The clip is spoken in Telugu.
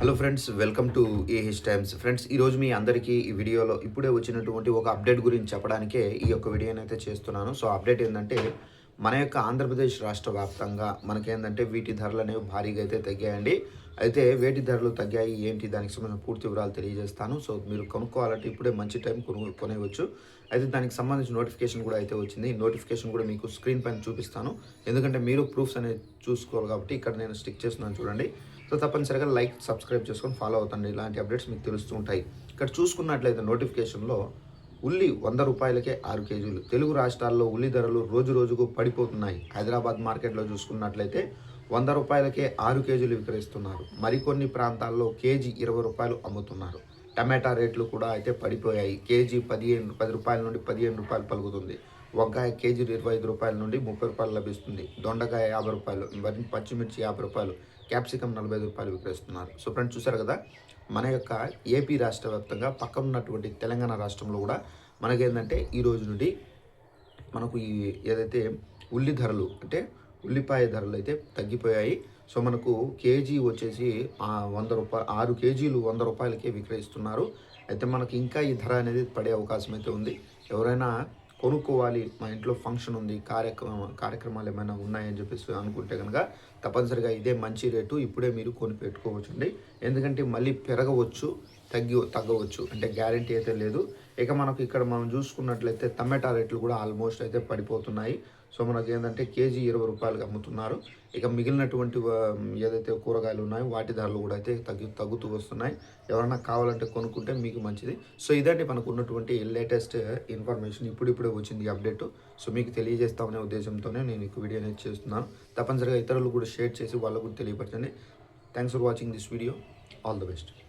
Hello friends welcome to AH times friends ఈరోజు మీ అందరికీ ఈ వీడియోలో ఇప్పుడే వచ్చినటువంటి ఒక అప్డేట్ గురించి చెప్పడానికే ఈ యొక్క వీడియోని అయితే చేస్తున్నాను. సో అప్డేట్ ఏంటంటే మన యొక్క ఆంధ్రప్రదేశ్ రాష్ట్ర వ్యాప్తంగా మనకేంటంటే వీటి ధరలు అనేవి భారీగా అయితే తగ్గాయండి. అయితే వేటి ధరలు తగ్గాయి ఏంటి దానికి సంబంధించిన పూర్తి వివరాలు తెలియజేస్తాను. సో మీరు కొనుక్కోవాలంటే ఇప్పుడే మంచి టైం కొను కొనేవచ్చు అయితే దానికి సంబంధించిన నోటిఫికేషన్ కూడా అయితే వచ్చింది. ఈ నోటిఫికేషన్ కూడా మీకు స్క్రీన్ పైన చూపిస్తాను. ఎందుకంటే మీరు ప్రూఫ్స్ అనేది చూసుకోవాలి కాబట్టి ఇక్కడ నేను స్టిక్ చేస్తున్నాను చూడండి. సో తప్పనిసరిగా లైక్ సబ్స్క్రైబ్ చేసుకొని ఫాలో అవుతండి. ఇలాంటి అప్డేట్స్ మీకు తెలుస్తూ ఉంటాయి. ఇక్కడ చూసుకున్నట్లయితే నోటిఫికేషన్లో ఉల్లి వంద రూపాయలకే ఆరు కేజీలు. తెలుగు రాష్ట్రాల్లో ఉల్లి ధరలు రోజు రోజుకు పడిపోతున్నాయి. హైదరాబాద్ మార్కెట్లో చూసుకున్నట్లయితే వంద రూపాయలకే ఆరు కేజీలు విక్రయిస్తున్నారు. మరికొన్ని ప్రాంతాల్లో కేజీ ఇరవై రూపాయలు అమ్ముతున్నారు. టమాటా రేట్లు కూడా అయితే పడిపోయాయి. కేజీ పదిహేను పది రూపాయల నుండి పదిహేను రూపాయలు పలుకుతుంది. వంకాయ కేజీ ఇరవై ఐదు రూపాయల నుండి ముప్పై రూపాయలు లభిస్తుంది. దొండకాయ యాభై రూపాయలు వరి పచ్చిమిర్చి యాభై రూపాయలు క్యాప్సికం నలభై ఐదు రూపాయలు విక్రయిస్తున్నారు. సో ఫ్రెండ్స్ చూసారు కదా మన యొక్క ఏపీ రాష్ట్ర వ్యాప్తంగా పక్కన ఉన్నటువంటి తెలంగాణ రాష్ట్రంలో కూడా మనకేంటంటే ఈ రోజు నుండి మనకు ఈ ఏదైతే ఉల్లి ధరలు అంటే ఉల్లిపాయ ధరలు అయితే తగ్గిపోయాయి. సో మనకు కేజీ వచ్చేసి వంద రూపాయలు ఆరు కేజీలు వంద రూపాయలకే విక్రయిస్తున్నారు. అయితే మనకి ఇంకా ఈ ధర అనేది పడే అవకాశం అయితే ఉంది. ఎవరైనా కొనుక్కోవాలి మా ఇంట్లో ఫంక్షన్ ఉంది కార్యక్రమ కార్యక్రమాలు ఏమైనా ఉన్నాయని చెప్పేసి అనుకుంటే కనుక తప్పనిసరిగా ఇదే మంచి రేటు ఇప్పుడే మీరు కొని పెట్టుకోవచ్చు అండి ఎందుకంటే మళ్ళీ పెరగవచ్చు. తగ్గి తగ్గవచ్చు. అంటే గ్యారంటీ అయితే లేదు. ఇక మనకు ఇక్కడ మనం చూసుకున్నట్లయితే టమాటా రేట్లు కూడా ఆల్మోస్ట్ అయితే పడిపోతున్నాయి. సో మనకి ఏంటంటే కేజీ ఇరవై రూపాయలకి అమ్ముతున్నారు. ఇక మిగిలినటువంటి ఏదైతే కూరగాయలు ఉన్నాయో వాటి ధరలు కూడా అయితే తగ్గి తగ్గుతూ వస్తున్నాయి. ఎవరైనా కావాలంటే కొనుక్కుంటే మీకు మంచిది. సో ఇదండి మనకు ఉన్నటువంటి లేటెస్ట్ ఇన్ఫర్మేషన్ ఇప్పుడిప్పుడే వచ్చింది అప్డేట్ సో మీకు తెలియజేస్తామనే ఉద్దేశంతోనే నేను ఈ వీడియో అనేది చేస్తున్నాను. తప్పనిసరిగా ఇతరులు కూడా షేర్ చేసి వాళ్ళకు కూడా తెలియపరచండి. Thanks for watching this video all the best